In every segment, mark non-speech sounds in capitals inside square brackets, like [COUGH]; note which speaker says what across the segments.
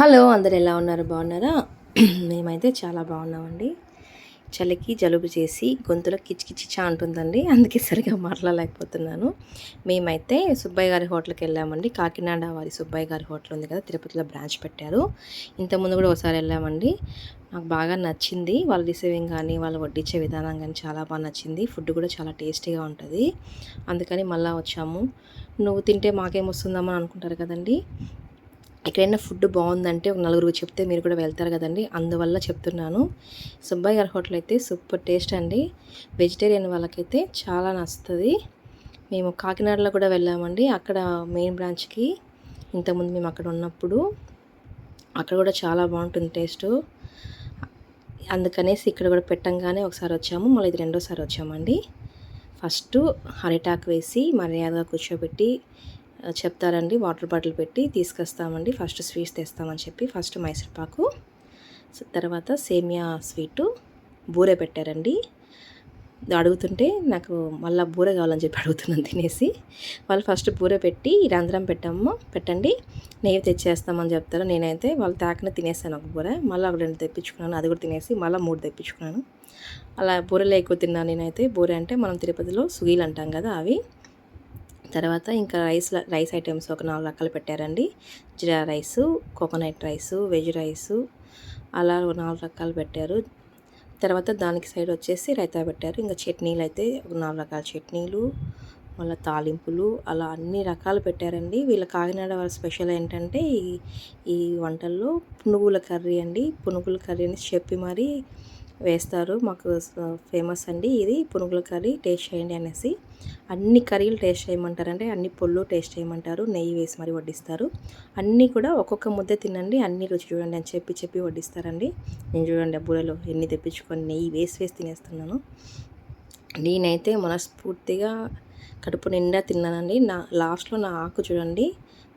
Speaker 1: Hello అందరు ఎలా ఉన్నారు? బాగున్నారా? [CLEARS THROAT] మేమైతే చాలా బాగున్నామండి. చలికి జలుబు చేసి గొంతులో కిచకిచిచా ఉంటుందండి అందుకే సరిగా మాట్లాడలేకపోతున్నాను. మేమైతే సుబ్బయ్య గారి హోటల్కి వెళ్ళామండి. కాకినాడ వారి సుబ్బయ్య గారి హోటల్ ఉంది కదా తిరుపతిలో బ్రాంచ్ పెట్టారు. ఇంతకుముందు కూడా ఒకసారి వెళ్ళామండి. నాకు బాగా నచ్చింది. వాళ్ళ రిసీవింగ్ కానీ వాళ్ళు వడ్డించే విధానం కానీ చాలా బాగా నచ్చింది. ఫుడ్ కూడా చాలా టేస్టీగా ఉంటుంది. అందుకని మళ్ళీ వచ్చాము. నువ్వు తింటే మాకేం వస్తుందమ్మని అనుకుంటారు కదండి. ఎక్కడైనా ఫుడ్ బాగుందంటే ఒక నలుగురు చెప్తే మీరు కూడా వెళ్తారు కదండి. అందువల్ల చెప్తున్నాను. సుబ్బయ్య గారి హోటల్ అయితే సూపర్ టేస్ట్ అండి. వెజిటేరియన్ వాళ్ళకైతే చాలా నచ్చుతుంది. మేము కాకినాడలో కూడా వెళ్ళామండి. అక్కడ మెయిన్ బ్రాంచ్కి ఇంతకుముందు మేము అక్కడ ఉన్నప్పుడు అక్కడ కూడా చాలా బాగుంటుంది టేస్ట్. అందుకనేసి ఇక్కడ కూడా పెట్టంగానే ఒకసారి వచ్చాము. మళ్ళీ ఇది రెండోసారి వచ్చామండి. ఫస్ట్ హరిటాక్ వేసి మర్యాదగా కూర్చోబెట్టి చెప్తారండి. వాటర్ బాటిల్ పెట్టి తీసుకొస్తామండి. ఫస్ట్ స్వీట్స్ తెస్తామని చెప్పి ఫస్ట్ మైసూర్పాకు తర్వాత సేమియా స్వీటు. బూరె పెట్టారండి. అడుగుతుంటే నాకు మళ్ళీ బూర కావాలని చెప్పి అడుగుతున్నాను తినేసి. వాళ్ళు ఫస్ట్ బూర పెట్టి రంధ్రం పెట్టాము పెట్టండి. నెయ్యి తెచ్చేస్తామని చెప్తారు. నేనైతే వాళ్ళు తాకిన తినేసాను ఒక బూర. మళ్ళీ ఒక రెండు తెప్పించుకున్నాను. అది కూడా తినేసి మళ్ళీ మూడు తెప్పించుకున్నాను. అలా బూరలు ఎక్కువ తిన్నాను నేనైతే. బూరె అంటే మనం తిరుపతిలో సుగీలు అంటాం కదా అవి. తర్వాత ఇంకా రైస్ రైస్ ఐటమ్స్ ఒక నాలుగు రకాలు పెట్టారండి. Jeera rice coconut rice veg rice అలా నాలుగు రకాలు పెట్టారు. తర్వాత దానికి సైడ్ వచ్చేసి రైతా పెట్టారు. ఇంకా చట్నీలు అయితే ఒక నాలుగు రకాల చట్నీలు మళ్ళీ తాలింపులు అలా అన్ని రకాలు పెట్టారండి. వీళ్ళ కాకినాడ వాళ్ళ స్పెషల్ ఏంటంటే ఈ ఈ వంటల్లో పునుగుల కర్రీ అండి. పునుగుల కర్రీ అని చెప్పి మరీ వేస్తారు. మాకు ఫేమస్ అండి ఇది. పునుగుల కర్రీ టేస్ట్ చేయండి అనేసి. అన్ని కర్రీలు టేస్ట్ చేయమంటారంటే అన్ని పొళ్ళు టేస్ట్ చేయమంటారు. నెయ్యి వేసి మరి వడ్డిస్తారు. అన్నీ కూడా ఒక్కొక్క ముద్ద తినండి. అన్ని రుచి చూడండి అని చెప్పి చెప్పి వడ్డిస్తారండి. నేను చూడండి డబ్బులలో ఎన్ని తెప్పించుకొని నెయ్యి వేసి వేసి తినేస్తున్నాను. నేనైతే మనస్ఫూర్తిగా కడుపు నిండా తిన్నానండి. నా లాస్ట్లో నా ఆకు చూడండి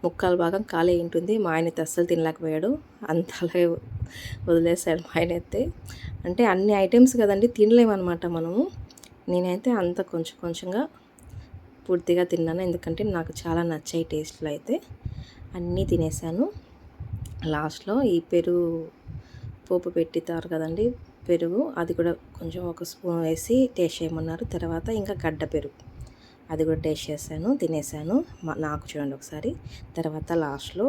Speaker 1: ముక్కాల భాగం ఖాళీ ఉంటుంది. మా ఆయన అస్సలు తినలేకపోయాడు. అంత అలాగే వదిలేసాడు ఆయన అయితే. అంటే అన్ని ఐటమ్స్ కదండి తినలేమన్నమాట మనము. నేనైతే అంత కొంచెం కొంచెంగా పూర్తిగా తిన్నాను. ఎందుకంటే నాకు చాలా నచ్చాయి టేస్ట్లు అయితే. అన్నీ తినేసాను. లాస్ట్లో ఈ పెరుగు పోపు పెట్టితారు కదండి పెరుగు. అది కూడా కొంచెం ఒక స్పూన్ వేసి టేస్ట్ చేయమన్నారు. తర్వాత ఇంకా గడ్డ పెరుగు. అది కూడా టేస్ట్ చేశాను తినేసాను నాకు చూడండి ఒకసారి. తర్వాత లాస్ట్లో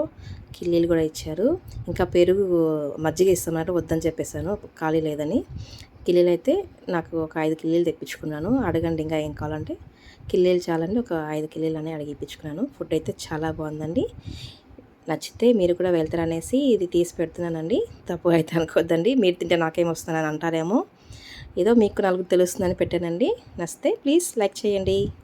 Speaker 1: కిల్లీలు కూడా ఇచ్చారు. ఇంకా పెరుగు మజ్జిగ ఇస్తామన్నట్టు వద్దని చెప్పేశాను. ఖాళీ లేదని. కిల్లీలు అయితే నాకు ఒక ఐదు కిల్లీలు తెప్పించుకున్నాను. అడగండి ఇంకా ఏం కావాలంటే. కిల్లీలు చాలండి ఒక ఐదు కిల్లీలు అని అడిగిపించుకున్నాను ఫుడ్ అయితే చాలా బాగుందండి. నచ్చితే మీరు కూడా వెళ్తారనేసి ఇది తీసి పెడుతున్నానండి. తప్పు అయితే అనుకోవద్దండి మీరు తింటే నాకేం వస్తుందని అంటారేమో. ఏదో మీకు నలుగురు తెలుస్తుందని పెట్టానండి. నచ్చితే ప్లీజ్ లైక్ చేయండి.